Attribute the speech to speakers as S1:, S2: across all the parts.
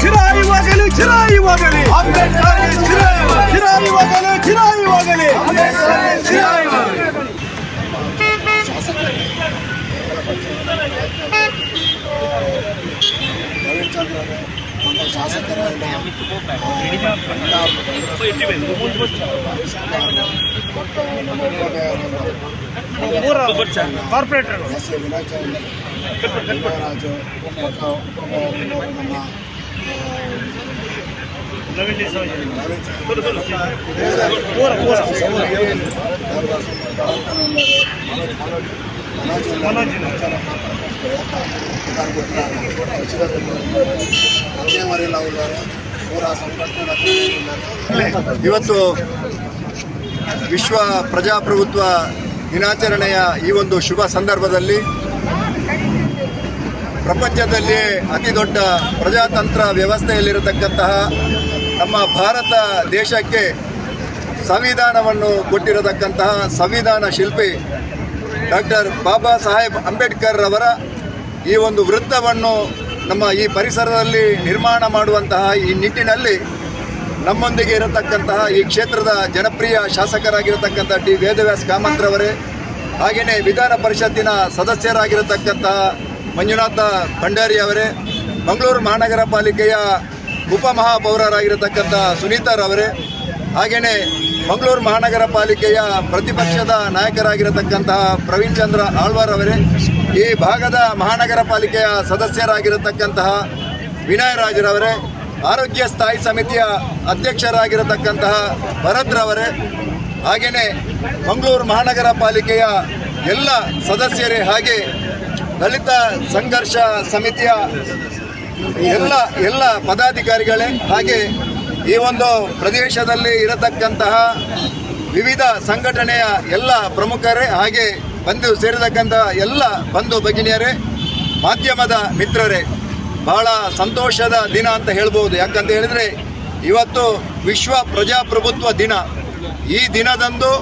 S1: Kirayı vagalı, kirayı vagalı. Kirayı vagalı.
S2: ನಮ್ಮ ಶಾಸಕರನ್ನ corporate
S1: S A ವಿನಾಚಾರ್ಯರಾಜು ಮತ್ತು ನಮ್ಮ
S2: ನವೀನ್
S3: ಇವತ್ತು ವಿಶ್ವ ಪ್ರಜಾಪ್ರಭುತ್ವ ದಿನಾಚರಣೆಯ ಈ ಒಂದು ಶುಭ ಸಂದರ್ಭದಲ್ಲಿ ಪ್ರಪಂಚದಲ್ಲಿಯೇ ಅತಿ ದೊಡ್ಡ ಪ್ರಜಾತಂತ್ರ ವ್ಯವಸ್ಥೆಯಲ್ಲಿರತಕ್ಕಂತಹ ನಮ್ಮ ಭಾರತ ದೇಶಕ್ಕೆ ಸಂವಿಧಾನವನ್ನು ಕೊಟ್ಟಿರತಕ್ಕಂತಹ ಸಂವಿಧಾನ ಶಿಲ್ಪಿ ಡಾಕ್ಟರ್ ಬಾಬಾ ಸಾಹೇಬ್ ಅಂಬೇಡ್ಕರ್ ಅವರ ಈ ಒಂದು ವೃತ್ತವನ್ನು ನಮ್ಮ ಈ ಪರಿಸರದಲ್ಲಿ ನಿರ್ಮಾಣ ಮಾಡುವಂತಹ ಈ ನಿಟ್ಟಿನಲ್ಲಿ ನಮ್ಮೊಂದಿಗೆ ಇರತಕ್ಕಂತಹ ಈ ಕ್ಷೇತ್ರದ ಜನಪ್ರಿಯ ಶಾಸಕರಾಗಿರತಕ್ಕಂಥ ಡಿ ವೇದವ್ಯಾಸ್ ಕಾಮಂತ್ರವರೇ, ಹಾಗೆಯೇ ವಿಧಾನ ಪರಿಷತ್ತಿನ ಸದಸ್ಯರಾಗಿರತಕ್ಕಂತಹ ಮಂಜುನಾಥ ಭಂಡಾರಿ ಅವರೇ, ಮಂಗಳೂರು ಮಹಾನಗರ ಪಾಲಿಕೆಯ ಉಪಮಹಾಪೌರರಾಗಿರತಕ್ಕಂಥ ಸುನೀತಾರವರೇ ಹಾಗೆಯೇ ಮಂಗಳೂರು ಮಹಾನಗರ ಪಾಲಿಕೆಯ ಪ್ರತಿಪಕ್ಷದ ನಾಯಕರಾಗಿರತಕ್ಕಂತಹ ಪ್ರವೀಣ್ ಚಂದ್ರ ಆಳ್ವಾರ್ ಅವರೇ, ಈ ಭಾಗದ ಮಹಾನಗರ ಪಾಲಿಕೆಯ ಸದಸ್ಯರಾಗಿರತಕ್ಕಂತಹ ವಿನಯ್ ರಾಜರವರೇ ಆರೋಗ್ಯ ಸ್ಥಾಯಿ ಸಮಿತಿಯ ಅಧ್ಯಕ್ಷರಾಗಿರತಕ್ಕಂತಹ ಭರತ್ರವರೇ ಹಾಗೆಯೇ ಮಂಗಳೂರು ಮಹಾನಗರ ಪಾಲಿಕೆಯ ಎಲ್ಲ ಸದಸ್ಯರೇ ಹಾಗೆ ದಲಿತ ಸಂಘರ್ಷ ಸಮಿತಿಯ ಎಲ್ಲ ಎಲ್ಲ ಪದಾಧಿಕಾರಿಗಳೇ ಹಾಗೆ ಈ ಒಂದು ಪ್ರದೇಶದಲ್ಲಿ ಇರತಕ್ಕಂತಹ ವಿವಿಧ ಸಂಘಟನೆಯ ಎಲ್ಲ ಪ್ರಮುಖರೇ ಹಾಗೆ ಬಂದು ಸೇರಿದಕ್ಕಂತಹ ಎಲ್ಲ ಬಂಧು ಭಗಿನಿಯರೇ, ಮಾಧ್ಯಮದ ಮಿತ್ರರೇ, ಬಹಳ ಸಂತೋಷದ ದಿನ ಅಂತ ಹೇಳ್ಬೋದು. ಯಾಕಂತ ಹೇಳಿದರೆ ಇವತ್ತು ವಿಶ್ವ ಪ್ರಜಾಪ್ರಭುತ್ವ ದಿನ. ಈ ದಿನದಂದು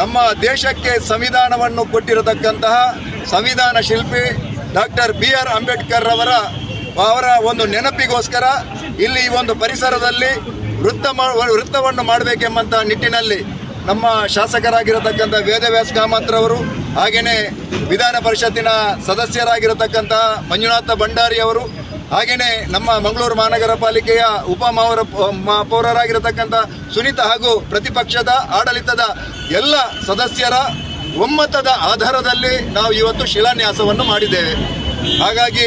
S3: ನಮ್ಮ ದೇಶಕ್ಕೆ ಸಂವಿಧಾನವನ್ನು ಕೊಟ್ಟಿರತಕ್ಕಂತಹ ಸಂವಿಧಾನ ಶಿಲ್ಪಿ ಡಾಕ್ಟರ್ ಬಿ ಆರ್ ಅಂಬೇಡ್ಕರ್ ಅವರ ಅವರ ಒಂದು ನೆನಪಿಗೋಸ್ಕರ ಇಲ್ಲಿ ಈ ಒಂದು ಪರಿಸರದಲ್ಲಿ ವೃತ್ತ ವೃತ್ತವನ್ನು ಮಾಡಬೇಕೆಂಬಂಥ ನಿಟ್ಟಿನಲ್ಲಿ ನಮ್ಮ ಶಾಸಕರಾಗಿರತಕ್ಕಂಥ ವೇದವ್ಯಾಸ್ ಕಾಮಂತ್ರವರು ಹಾಗೆಯೇ ವಿಧಾನ ಪರಿಷತ್ತಿನ ಸದಸ್ಯರಾಗಿರತಕ್ಕಂಥ ಮಂಜುನಾಥ ಭಂಡಾರಿ ಅವರು ಹಾಗೆಯೇ ನಮ್ಮ ಮಂಗಳೂರು ಮಹಾನಗರ ಪಾಲಿಕೆಯ ಉಪಮಹಾಪೌರ ಮ- ಪೌರರಾಗಿರತಕ್ಕಂಥ ಸುನೀತಾ ಹಾಗೂ ಪ್ರತಿಪಕ್ಷದ ಆಡಳಿತದ ಎಲ್ಲ ಸದಸ್ಯರ ಒಮ್ಮತದ ಆಧಾರದಲ್ಲಿ ನಾವು ಇವತ್ತು ಶಿಲಾನ್ಯಾಸವನ್ನು ಮಾಡಿದ್ದೇವೆ. ಹಾಗಾಗಿ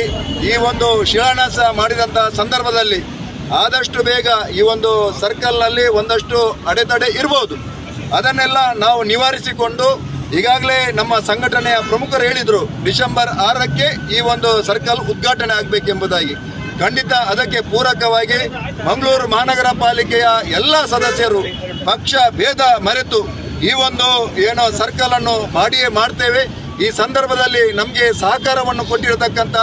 S3: ಈ ಒಂದು ಶಿಲಾನ್ಯಾಸ ಮಾಡಿದಂಥ ಸಂದರ್ಭದಲ್ಲಿ ಆದಷ್ಟು ಬೇಗ ಈ ಒಂದು ಸರ್ಕಲ್ನಲ್ಲಿ ಒಂದಷ್ಟು ಅಡೆತಡೆ ಇರ್ಬೋದು. ಅದನ್ನೆಲ್ಲ ನಾವು ನಿವಾರಿಸಿಕೊಂಡು ಈಗಾಗಲೇ ನಮ್ಮ ಸಂಘಟನೆಯ ಪ್ರಮುಖರು ಹೇಳಿದರು, ಡಿಸೆಂಬರ್ ಆರಕ್ಕೆ ಈ ಒಂದು ಸರ್ಕಲ್ ಉದ್ಘಾಟನೆ ಆಗಬೇಕೆಂಬುದಾಗಿ. ಖಂಡಿತ ಅದಕ್ಕೆ ಪೂರಕವಾಗಿ ಮಂಗಳೂರು ಮಹಾನಗರ ಪಾಲಿಕೆಯ ಎಲ್ಲ ಸದಸ್ಯರು ಪಕ್ಷ, ಭೇದ ಮರೆತು ಈ ಒಂದು ಏನೋ ಸರ್ಕಲ್ ಅನ್ನು ಮಾಡಿಯೇ ಮಾಡ್ತೇವೆ. ಈ ಸಂದರ್ಭದಲ್ಲಿ ನಮಗೆ ಸಹಕಾರವನ್ನು ಕೊಟ್ಟಿರತಕ್ಕಂಥ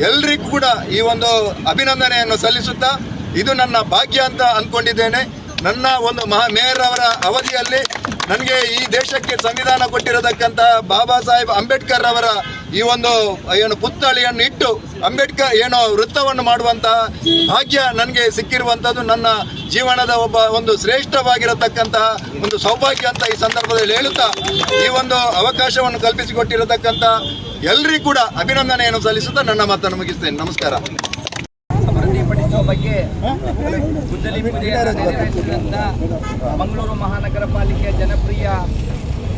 S3: ಎಲ್ರಿಗೂ ಕೂಡ ಈ ಒಂದು ಅಭಿನಂದನೆಯನ್ನು ಸಲ್ಲಿಸುತ್ತಾ ಇದು ನನ್ನ ಭಾಗ್ಯ ಅಂತ ಅಂದ್ಕೊಂಡಿದ್ದೇನೆ ನನ್ನ ಒಂದು ಮಹಾ ಮೇಯರ್ ಅವರ ಅವಧಿಯಲ್ಲಿ ನನಗೆ ಈ ದೇಶಕ್ಕೆ ಸಂವಿಧಾನ ಕೊಟ್ಟಿರತಕ್ಕಂಥ ಬಾಬಾ ಸಾಹೇಬ್ ಅಂಬೇಡ್ಕರ್ ಅವರ ಈ ಒಂದು, ಏನು ಪುತ್ಥಳಿಯನ್ನು ಇಟ್ಟು ಅಂಬೇಡ್ಕರ್ ಏನೋ ವೃತ್ತವನ್ನು ಮಾಡುವಂತಹ ಭಾಗ್ಯ ನನಗೆ ಸಿಕ್ಕಿರುವಂಥದ್ದು ನನ್ನ ಜೀವನದ ಒಬ್ಬ ಒಂದು ಶ್ರೇಷ್ಠವಾಗಿರತಕ್ಕಂತಹ ಒಂದು ಸೌಭಾಗ್ಯ ಅಂತ ಈ ಸಂದರ್ಭದಲ್ಲಿ ಹೇಳುತ್ತಾ ಈ ಒಂದು ಅವಕಾಶವನ್ನು ಕಲ್ಪಿಸಿಕೊಟ್ಟಿರತಕ್ಕಂಥ ಎಲ್ಲರಿಗೂ ಕೂಡ ಅಭಿನಂದನೆಯನ್ನು ಸಲ್ಲಿಸುತ್ತಾ ನನ್ನ ಮಾತನ್ನು ಮುಗಿಸ್ತೇನೆ. ನಮಸ್ಕಾರ.
S4: ಅಭಿವೃದ್ಧಿಪಡಿಸುವ ಬಗ್ಗೆ ಗುದ್ದಲಿ ಪೂಜೆಯನ್ನು ನೆರವೇರಿಸಿದಂಥ ಮಂಗಳೂರು ಮಹಾನಗರ ಪಾಲಿಕೆಯ ಜನಪ್ರಿಯ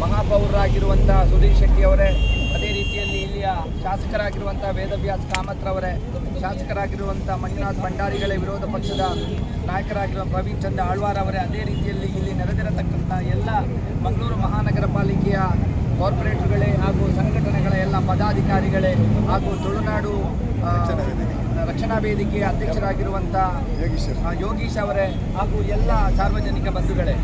S4: ಮಹಾಪೌರರಾಗಿರುವಂಥ ಸುಧೀರ್ ಶೆಟ್ಟಿ ಅವರೇ ಅದೇ ರೀತಿಯಲ್ಲಿ ಇಲ್ಲಿಯ ಶಾಸಕರಾಗಿರುವಂಥ ವೇದವ್ಯಾಸ್ ಕಾಮತ್ರವರೇ ಶಾಸಕರಾಗಿರುವಂಥ ಮಂಜುನಾಥ್ ಭಂಡಾರಿಗಳೇ ವಿರೋಧ ಪಕ್ಷದ ನಾಯಕರಾಗಿರುವ ಪ್ರವೀಣ್ ಚಂದ್ರ ಆಳ್ವಾರ್ ಅವರೇ ಅದೇ ರೀತಿಯಲ್ಲಿ ಇಲ್ಲಿ ನೆರೆದಿರತಕ್ಕಂಥ ಎಲ್ಲ ಮಂಗಳೂರು ಮಹಾನಗರ ಪಾಲಿಕೆಯ ಕಾರ್ಪೊರೇಟರ್ಗಳೇ ಹಾಗೂ ಎಲ್ಲ ಪದಾಧಿಕಾರಿಗಳೇ ಹಾಗೂ ತುಳುನಾಡು ರಕ್ಷಣಾ ವೇದಿಕೆಯ ಅಧ್ಯಕ್ಷರಾಗಿರುವಂಥ ಯೋಗೀಶ್ ಅವರೇ ಹಾಗೂ ಎಲ್ಲ ಸಾರ್ವಜನಿಕ ಬಂಧುಗಳೇ.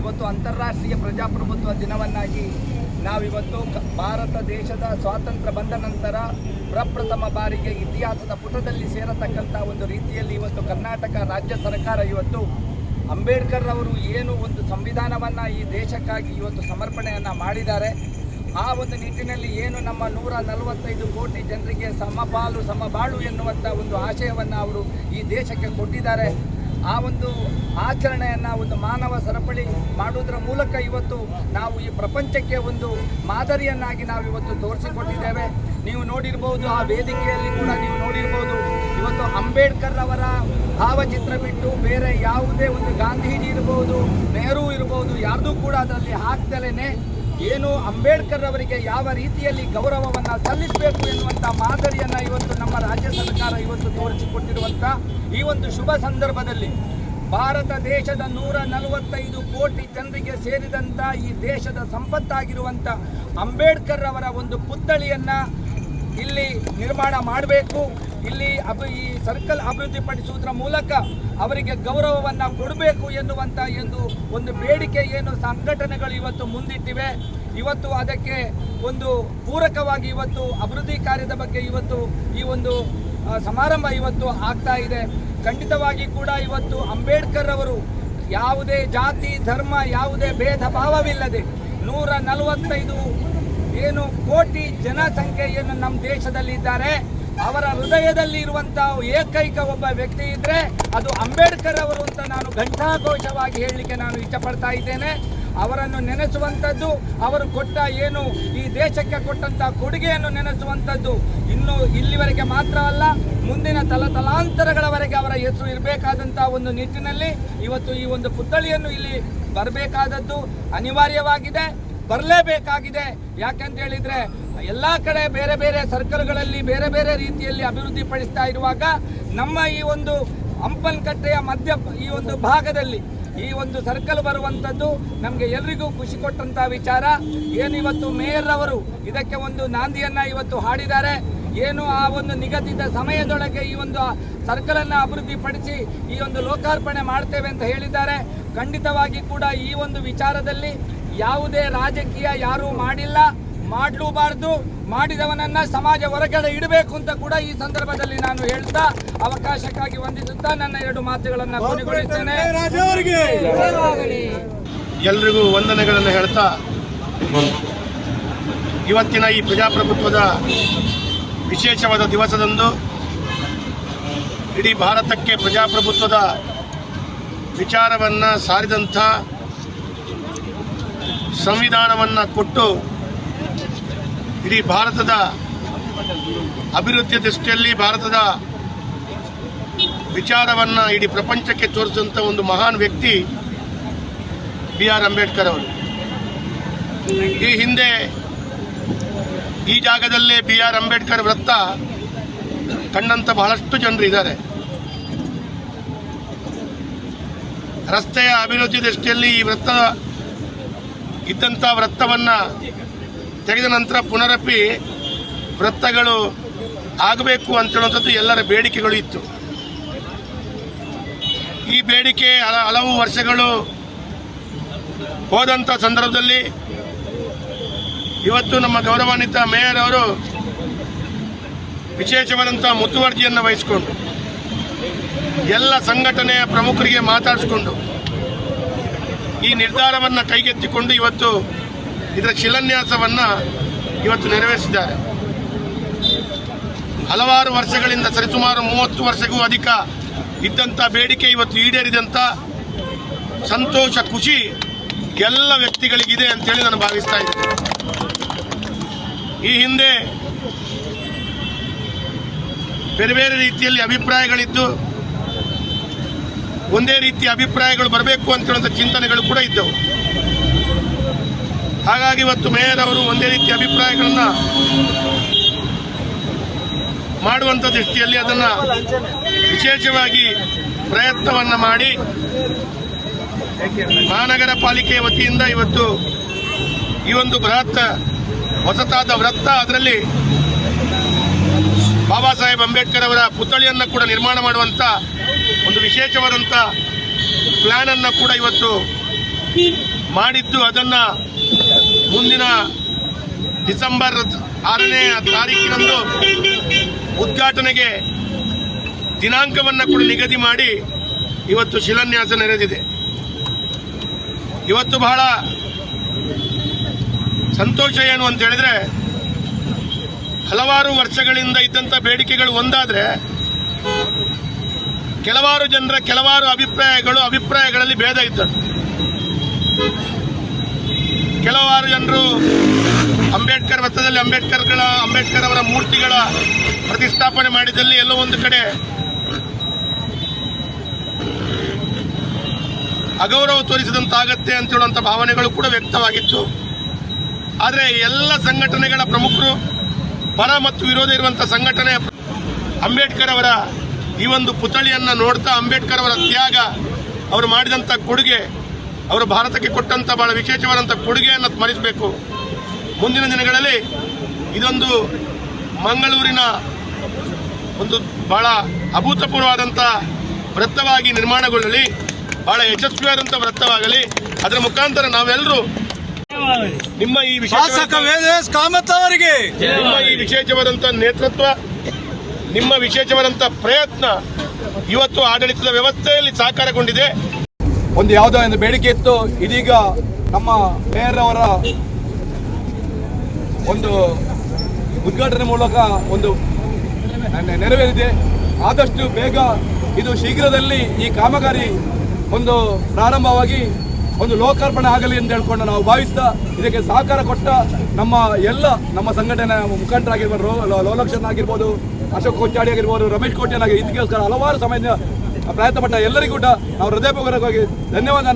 S4: ಇವತ್ತು ಅಂತಾರಾಷ್ಟ್ರೀಯ ಪ್ರಜಾಪ್ರಭುತ್ವ ದಿನವನ್ನಾಗಿ ನಾವಿವತ್ತು ಭಾರತ ದೇಶದ ಸ್ವಾತಂತ್ರ್ಯ ಬಂದ ನಂತರ ಪ್ರಪ್ರಥಮ ಬಾರಿಗೆ ಇತಿಹಾಸದ ಪುಟದಲ್ಲಿ ಸೇರತಕ್ಕಂಥ ಒಂದು ರೀತಿಯಲ್ಲಿ ಇವತ್ತು ಕರ್ನಾಟಕ ರಾಜ್ಯ ಸರ್ಕಾರ ಇವತ್ತು ಅಂಬೇಡ್ಕರ್ ಅವರು ಏನು ಒಂದು ಸಂವಿಧಾನವನ್ನು ಈ ದೇಶಕ್ಕಾಗಿ ಇವತ್ತು ಸಮರ್ಪಣೆಯನ್ನು ಮಾಡಿದ್ದಾರೆ. ಆ ಒಂದು ನಿಟ್ಟಿನಲ್ಲಿ ಏನು ನಮ್ಮ ನೂರ ನಲವತ್ತೈದು ಕೋಟಿ ಜನರಿಗೆ ಸಮಪಾಲು, ಸಮಬಾಳು ಎನ್ನುವಂಥ ಒಂದು ಆಶಯವನ್ನು ಅವರು ಈ ದೇಶಕ್ಕೆ ಕೊಟ್ಟಿದ್ದಾರೆ. ಆ ಒಂದು ಆಚರಣೆಯನ್ನು, ಒಂದು ಮಾನವ ಸರಪಳಿ ಮಾಡುವುದರ ಮೂಲಕ ಇವತ್ತು ನಾವು ಈ ಪ್ರಪಂಚಕ್ಕೆ ಒಂದು ಮಾದರಿಯನ್ನಾಗಿ ನಾವು ಇವತ್ತು ತೋರಿಸಿಕೊಟ್ಟಿದ್ದೇವೆ. ನೀವು ನೋಡಿರ್ಬೋದು, ಆ ವೇದಿಕೆಯಲ್ಲಿ ಕೂಡ ನೀವು ನೋಡಿರ್ಬೋದು, ಇವತ್ತು ಅಂಬೇಡ್ಕರ್ ಅವರ ಭಾವಚಿತ್ರ ಬಿಟ್ಟು ಬೇರೆ ಯಾವುದೇ ಒಂದು ಗಾಂಧೀಜಿ ಇರ್ಬೋದು, ನೆಹರು ಇರ್ಬೋದು, ಯಾರ್ದೂ ಕೂಡ ಅದರಲ್ಲಿ ಹಾಕ್ದಲೇ ಏನು ಅಂಬೇಡ್ಕರ್ ಅವರಿಗೆ ಯಾವ ರೀತಿಯಲ್ಲಿ ಗೌರವವನ್ನು ಸಲ್ಲಿಸಬೇಕು ಎನ್ನುವಂಥ ಮಾದರಿಯನ್ನು ಇವತ್ತು ನಮ್ಮ ರಾಜ್ಯ ಸರ್ಕಾರ ಇವತ್ತು ತೋರಿಸಿಕೊಟ್ಟಿರುವಂಥ ಈ ಒಂದು ಶುಭ ಸಂದರ್ಭದಲ್ಲಿ ಭಾರತ ದೇಶದ ನೂರ ನಲವತ್ತೈದು ಕೋಟಿ ಜನರಿಗೆ ಸೇರಿದಂಥ ಈ ದೇಶದ ಸಂಪತ್ತಾಗಿರುವಂಥ ಅಂಬೇಡ್ಕರ್ ಅವರ ಒಂದು ಪುತ್ಥಳಿಯನ್ನು ಇಲ್ಲಿ ನಿರ್ಮಾಣ ಮಾಡಬೇಕು. ಇಲ್ಲಿ ಅಭಿ ಈ ಸರ್ಕಲ್ ಅಭಿವೃದ್ಧಿಪಡಿಸುವುದರ ಮೂಲಕ ಅವರಿಗೆ ಗೌರವವನ್ನು ಕೊಡಬೇಕು ಎನ್ನುವಂಥ ಎಂದು ಒಂದು ಬೇಡಿಕೆ ಏನು ಸಂಘಟನೆಗಳು ಇವತ್ತು ಮುಂದಿಟ್ಟಿವೆ. ಇವತ್ತು ಅದಕ್ಕೆ ಒಂದು ಪೂರಕವಾಗಿ ಇವತ್ತು ಅಭಿವೃದ್ಧಿ ಕಾರ್ಯದ ಬಗ್ಗೆ ಇವತ್ತು ಈ ಒಂದು ಸಮಾರಂಭ ಇವತ್ತು ಆಗ್ತಾ ಇದೆ. ಖಂಡಿತವಾಗಿ ಕೂಡ ಇವತ್ತು ಅಂಬೇಡ್ಕರ್ ಅವರು ಯಾವುದೇ ಜಾತಿ, ಧರ್ಮ, ಯಾವುದೇ ಭೇದ ಭಾವವಿಲ್ಲದೆ ನೂರ ನಲವತ್ತೈದು ಏನು ಕೋಟಿ ಜನಸಂಖ್ಯೆಯನ್ನು ನಮ್ಮ ದೇಶದಲ್ಲಿ ಇದ್ದಾರೆ ಅವರ ಹೃದಯದಲ್ಲಿ ಇರುವಂತಹ ಏಕೈಕ ಒಬ್ಬ ವ್ಯಕ್ತಿ ಇದ್ರೆ ಅದು ಅಂಬೇಡ್ಕರ್ ಅವರು ಅಂತ ನಾನು ಘಂಟಾಘೋಷವಾಗಿ ಹೇಳಲಿಕ್ಕೆ ನಾನು ಇಷ್ಟಪಡ್ತಾ ಇದ್ದೇನೆ. ಅವರನ್ನು ನೆನೆಸುವಂಥದ್ದು, ಅವರು ಕೊಟ್ಟ ಏನು ಈ ದೇಶಕ್ಕೆ ಕೊಟ್ಟಂತ ಕೊಡುಗೆಯನ್ನು ನೆನೆಸುವಂಥದ್ದು ಇನ್ನು ಇಲ್ಲಿವರೆಗೆ ಮಾತ್ರ ಅಲ್ಲ, ಮುಂದಿನ ತಲತಲಾಂತರಗಳವರೆಗೆ ಅವರ ಹೆಸರು ಇರಬೇಕಾದಂತಹ ಒಂದು ನಿಟ್ಟಿನಲ್ಲಿ ಇವತ್ತು ಈ ಒಂದು ಪುತ್ಥಳಿಯನ್ನು ಇಲ್ಲಿ ಬರಬೇಕಾದದ್ದು ಅನಿವಾರ್ಯವಾಗಿದೆ. ಬರಲೇಬೇಕಾಗಿದೆ. ಯಾಕಂತ ಹೇಳಿದ್ರೆ ಎಲ್ಲ ಕಡೆ ಬೇರೆ ಬೇರೆ ಸರ್ಕಲ್ಗಳಲ್ಲಿ ಬೇರೆ ಬೇರೆ ರೀತಿಯಲ್ಲಿ ಅಭಿವೃದ್ಧಿ ಪಡಿಸ್ತಾ ಇರುವಾಗ ನಮ್ಮ ಈ ಒಂದು ಹಂಪನಕಟ್ಟೆಯ ಮಧ್ಯ ಈ ಒಂದು ಭಾಗದಲ್ಲಿ ಈ ಒಂದು ಸರ್ಕಲ್ ಬರುವಂಥದ್ದು ನಮಗೆ ಎಲ್ರಿಗೂ ಖುಷಿ ಕೊಟ್ಟಂತ ವಿಚಾರ. ಏನು ಇವತ್ತು ಮೇಯರ್ ಅವರು ಇದಕ್ಕೆ ಒಂದು ನಾಂದಿಯನ್ನ ಇವತ್ತು ಹಾಡಿದ್ದಾರೆ. ಏನು ಆ ಒಂದು ನಿಗದಿತ ಸಮಯದೊಳಗೆ ಈ ಒಂದು ಸರ್ಕಲ್ ಅನ್ನ ಅಭಿವೃದ್ಧಿಪಡಿಸಿ ಈ ಒಂದು ಲೋಕಾರ್ಪಣೆ ಮಾಡ್ತೇವೆ ಅಂತ ಹೇಳಿದ್ದಾರೆ. ಖಂಡಿತವಾಗಿ ಕೂಡ ಈ ಒಂದು ವಿಚಾರದಲ್ಲಿ ಯಾವುದೇ ರಾಜಕೀಯ ಯಾರೂ ಮಾಡಿಲ್ಲ ಮಾಡಲೂಬಾರ್ದು ಮಾಡಿದವನನ್ನ ಸಮಾಜ ಹೊರಗಡೆ ಇಡಬೇಕು ಅಂತ ಕೂಡ ಈ ಸಂದರ್ಭದಲ್ಲಿ ನಾನು ಹೇಳ್ತಾ ಅವಕಾಶಕ್ಕಾಗಿ ವಂದಿಸುತ್ತಾ ನನ್ನ ಎರಡು ಮಾತುಗಳನ್ನು ಕೊನೆಗೊಳಿಸ್ತೇನೆ.
S2: ಎಲ್ರಿಗೂ ವಂದನೆಗಳನ್ನು ಹೇಳ್ತಾ ಇವತ್ತಿನ ಈ ಪ್ರಜಾಪ್ರಭುತ್ವದ ವಿಶೇಷವಾದ ದಿವಸದಂದು ಇಡೀ ಭಾರತಕ್ಕೆ ಪ್ರಜಾಪ್ರಭುತ್ವದ ವಿಚಾರವನ್ನು ಸಾರಿದಂಥ ಸಂವಿಧಾನವನ್ನು ಕೊಟ್ಟು ಇಡೀ ಭಾರತದ ಅಭಿವೃದ್ಧಿಯ ದೃಷ್ಟಿಯಲ್ಲಿ ಭಾರತದ ವಿಚಾರವನ್ನು ಇಡೀ ಪ್ರಪಂಚಕ್ಕೆ ತೋರಿಸಿದಂಥ ಒಂದು ಮಹಾನ್ ವ್ಯಕ್ತಿ ಬಿ ಆರ್ ಅಂಬೇಡ್ಕರ್ ಅವರು. ಈ ಹಿಂದೆ ಈ ಜಾಗದಲ್ಲೇ ಬಿ ಆರ್ ಅಂಬೇಡ್ಕರ್ ವೃತ್ತ ಕಂಡಂತ ಬಹಳಷ್ಟು ಜನರು ಇದ್ದಾರೆ. ರಸ್ತೆಯ ಅಭಿವೃದ್ಧಿ ದೃಷ್ಟಿಯಲ್ಲಿ ಈ ವೃತ್ತ ಇದ್ದಂಥ ವೃತ್ತವನ್ನು ತೆಗೆದ ನಂತರ ಪುನರಪಿ ವೃತ್ತಗಳು ಆಗಬೇಕು ಅಂತ ಹೇಳುವಂಥದ್ದು ಎಲ್ಲರ ಬೇಡಿಕೆಗಳು ಇತ್ತು. ಈ ಬೇಡಿಕೆ ಹಲ- ಹಲವು ವರ್ಷಗಳು ಹೋದಂಥ ಸಂದರ್ಭದಲ್ಲಿ ಇವತ್ತು ನಮ್ಮ ಗೌರವಾನ್ವಿತ ಮೇಯರ್ ಅವರು ವಿಶೇಷವಾದಂಥ ಮುತುವರ್ಜಿಯನ್ನು ವಹಿಸಿಕೊಂಡು ಎಲ್ಲ ಸಂಘಟನೆಯ ಪ್ರಮುಖರಿಗೆ ಮಾತಾಡಿಸಿಕೊಂಡು ಈ ನಿರ್ಧಾರವನ್ನು ಕೈಗೆತ್ತಿಕೊಂಡು ಇವತ್ತು ಇದರ ಶಿಲಾನ್ಯಾಸವನ್ನು ಇವತ್ತು ನೆರವೇರಿಸಿದ್ದಾರೆ. ಹಲವಾರು ವರ್ಷಗಳಿಂದ ಸರಿಸುಮಾರು ಮೂವತ್ತು ವರ್ಷಕ್ಕೂ ಅಧಿಕ ಇದ್ದಂಥ ಬೇಡಿಕೆ ಇವತ್ತು ಈಡೇರಿದಂಥ ಸಂತೋಷ, ಖುಷಿ ಎಲ್ಲ ವ್ಯಕ್ತಿಗಳಿಗಿದೆ ಅಂತೇಳಿ ನಾನು ಭಾವಿಸ್ತಾ ಇದ್ದೇನೆ. ಈ ಹಿಂದೆ ಬೇರೆ ಬೇರೆ ರೀತಿಯಲ್ಲಿ ಅಭಿಪ್ರಾಯಗಳಿದ್ದು ಒಂದೇ ರೀತಿಯ ಅಭಿಪ್ರಾಯಗಳು ಬರಬೇಕು ಅಂತ ಹೇಳುವಂಥ ಚಿಂತನೆಗಳು ಕೂಡ ಇದ್ದವು. ಹಾಗಾಗಿ ಇವತ್ತು ಮೇಯರ್ ಅವರು ಒಂದೇ ರೀತಿಯ ಅಭಿಪ್ರಾಯಗಳನ್ನು ಮಾಡುವಂಥ ದೃಷ್ಟಿಯಲ್ಲಿ ಅದನ್ನು ವಿಶೇಷವಾಗಿ ಪ್ರಯತ್ನವನ್ನು ಮಾಡಿ ಮಹಾನಗರ ಪಾಲಿಕೆ ವತಿಯಿಂದ ಇವತ್ತು ಈ ಒಂದು ಬೃಹತ್ ಹೊಸತಾದ ವೃತ್ತ ಅದರಲ್ಲಿ ಬಾಬಾ ಸಾಹೇಬ್ ಅಂಬೇಡ್ಕರ್ ಅವರ ಪುತ್ಥಳಿಯನ್ನು ಕೂಡ ನಿರ್ಮಾಣ ಮಾಡುವಂಥ ಒಂದು ವಿಶೇಷವಾದಂಥ ಪ್ಲ್ಯಾನನ್ನು ಕೂಡ ಇವತ್ತು ಮಾಡಿದ್ದು. ಅದನ್ನು ಮುಂದಿನ ಡಿಸೆಂಬರ್ ಆರನೇ ತಾರೀಕಿನಂದು ಉದ್ಘಾಟನೆಗೆ ದಿನಾಂಕವನ್ನು ಕೂಡ ನಿಗದಿ ಮಾಡಿ ಇವತ್ತು ಶಿಲಾನ್ಯಾಸ ನೆರೆದಿದೆ. ಇವತ್ತು ಬಹಳ ಸಂತೋಷ ಏನು ಅಂತ ಹೇಳಿದ್ರೆ, ಹಲವಾರು ವರ್ಷಗಳಿಂದ ಇದ್ದಂಥ ಬೇಡಿಕೆಗಳು ಒಂದಾದರೆ ಕೆಲವಾರು ಜನರ ಕೆಲವಾರು ಅಭಿಪ್ರಾಯಗಳು ಅಭಿಪ್ರಾಯಗಳಲ್ಲಿ ಭೇದ ಇದ್ದರು ಕೆಲವಾರು ಜನರು ಅಂಬೇಡ್ಕರ್ ವೃತ್ತದಲ್ಲಿ ಅಂಬೇಡ್ಕರ್ಗಳ, ಅಂಬೇಡ್ಕರ್ ಅವರ ಮೂರ್ತಿಗಳ ಪ್ರತಿಷ್ಠಾಪನೆ ಮಾಡಿದಲ್ಲಿ ಎಲ್ಲೋ ಒಂದು ಕಡೆ ಅಗೌರವ ತೋರಿಸಿದಂತಾಗತ್ತೆ ಅಂತ ಹೇಳುವಂಥ ಭಾವನೆಗಳು ಕೂಡ ವ್ಯಕ್ತವಾಗಿತ್ತು. ಆದರೆ ಎಲ್ಲ ಸಂಘಟನೆಗಳ ಪ್ರಮುಖರು ಪರ ಮತ್ತು ವಿರೋಧ ಇರುವಂಥ ಸಂಘಟನೆ ಅಂಬೇಡ್ಕರ್ ಅವರ ಈ ಒಂದು ಪುತಳಿಯನ್ನು ನೋಡ್ತಾ ಅಂಬೇಡ್ಕರ್ ಅವರ ತ್ಯಾಗ ಅವರು ಮಾಡಿದಂಥ ಕೊಡುಗೆ ಅವರು ಭಾರತಕ್ಕೆ ಕೊಟ್ಟಂಥ ಬಹಳ ವಿಶೇಷವಾದಂಥ ಕೊಡುಗೆಯನ್ನು ಸ್ಮರಿಸಬೇಕು. ಮುಂದಿನ ದಿನಗಳಲ್ಲಿ ಇದೊಂದು ಮಂಗಳೂರಿನ ಒಂದು ಬಹಳ ಅಭೂತಪೂರ್ವವಾದಂಥ ವೃತ್ತವಾಗಿ ನಿರ್ಮಾಣಗೊಳ್ಳಲಿ ಬಹಳ ಯಶಸ್ವಿಯಾದಂಥ ವೃತ್ತವಾಗಲಿ ಅದರ ಮುಖಾಂತರ ನಾವೆಲ್ಲರೂ ನಿಮ್ಮ ಈ ವಿಶೇಷ
S5: ಕಾಮತ್ ಅವರಿಗೆ.
S2: ನಿಮ್ಮ ಈ ವಿಶೇಷವಾದಂಥ ನೇತೃತ್ವ ನಿಮ್ಮ ವಿಶೇಷವಾದಂಥ ಪ್ರಯತ್ನ ಇವತ್ತು ಆಡಳಿತದ ವ್ಯವಸ್ಥೆಯಲ್ಲಿ ಸಾಕಾರಗೊಂಡಿದೆ.
S5: ಒಂದು ಯಾವುದೋ ಒಂದು ಬೇಡಿಕೆ ಇತ್ತು. ಇದೀಗ ನಮ್ಮ ಮೇಯರ್ ಅವರ ಒಂದು ಉದ್ಘಾಟನೆ ಮೂಲಕ ಒಂದು ನೆರವೇರಿದೆ. ಆದಷ್ಟು ಬೇಗ ಇದು ಶೀಘ್ರದಲ್ಲಿ ಈ ಕಾಮಗಾರಿ ಒಂದು ಪ್ರಾರಂಭವಾಗಿ ಒಂದು ಲೋಕಾರ್ಪಣೆ ಆಗಲಿ ಅಂತ ಹೇಳ್ಕೊಂಡು ನಾವು ಭಾವಿಸ್ತಾ ಇದಕ್ಕೆ ಸಹಕಾರ ಕೊಟ್ಟ ನಮ್ಮ ಎಲ್ಲ ನಮ್ಮ ಸಂಘಟನೆ ಮುಖಂಡರಾಗಿರ್ಬೋದು ಲೋಲಕ್ಷನ್ ಆಗಿರ್ಬೋದು ಅಶೋಕ್ ಕೊಚ್ಚಾಡಿ ಆಗಿರ್ಬೋದು, ರಮೇಶ್ ಕೋಟ್ಯಾನ್ ಆಗಿ ಇದಕ್ಕೋಸ್ಕರ ಹಲವಾರು ಸಮಯದ ಪ್ರಯತ್ನ ಪಟ್ಟ ಎಲ್ಲರಿಗೂ ಕೂಡ ನಾವು ಹೃದಯಪೂರ್ವಕವಾಗಿ ಧನ್ಯವಾದ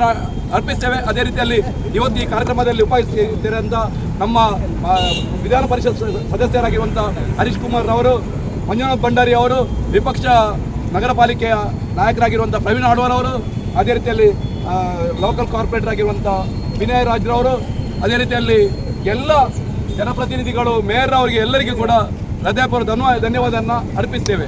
S5: ಅರ್ಪಿಸ್ತೇವೆ. ಅದೇ ರೀತಿಯಲ್ಲಿ ಇವತ್ತು ಈ ಕಾರ್ಯಕ್ರಮದಲ್ಲಿ ಉಪಸ್ಥಿತಿರಂತ ನಮ್ಮ ವಿಧಾನ ಪರಿಷತ್ ಸದಸ್ಯರಾಗಿರುವಂಥ ಹರೀಶ್ ಕುಮಾರ್ ಅವರು ಮಂಜುನಾಥ್ ಭಂಡಾರಿ ಅವರು, ವಿಪಕ್ಷ ನಗರ ಪಾಲಿಕೆಯ ನಾಯಕರಾಗಿರುವಂಥ ಪ್ರವೀಣ್ ಆಳ್ವಾರ್ ಅವರು, ಅದೇ ರೀತಿಯಲ್ಲಿ ಲೋಕಲ್ ಕಾರ್ಪೊರೇಟರ್ ಆಗಿರುವಂಥ ವಿನಯ್ ರಾಜ್ರವರು ಅದೇ ರೀತಿಯಲ್ಲಿ ಎಲ್ಲ ಜನಪ್ರತಿನಿಧಿಗಳು, ಮೇಯರ್ ಅವರಿಗೆ ಎಲ್ಲರಿಗೂ ಕೂಡ ಹೃದಯಪೂರ್ವಕ ಧನ್ಯವಾದ ಧನ್ಯವಾದವನ್ನು ಅರ್ಪಿಸ್ತೇವೆ.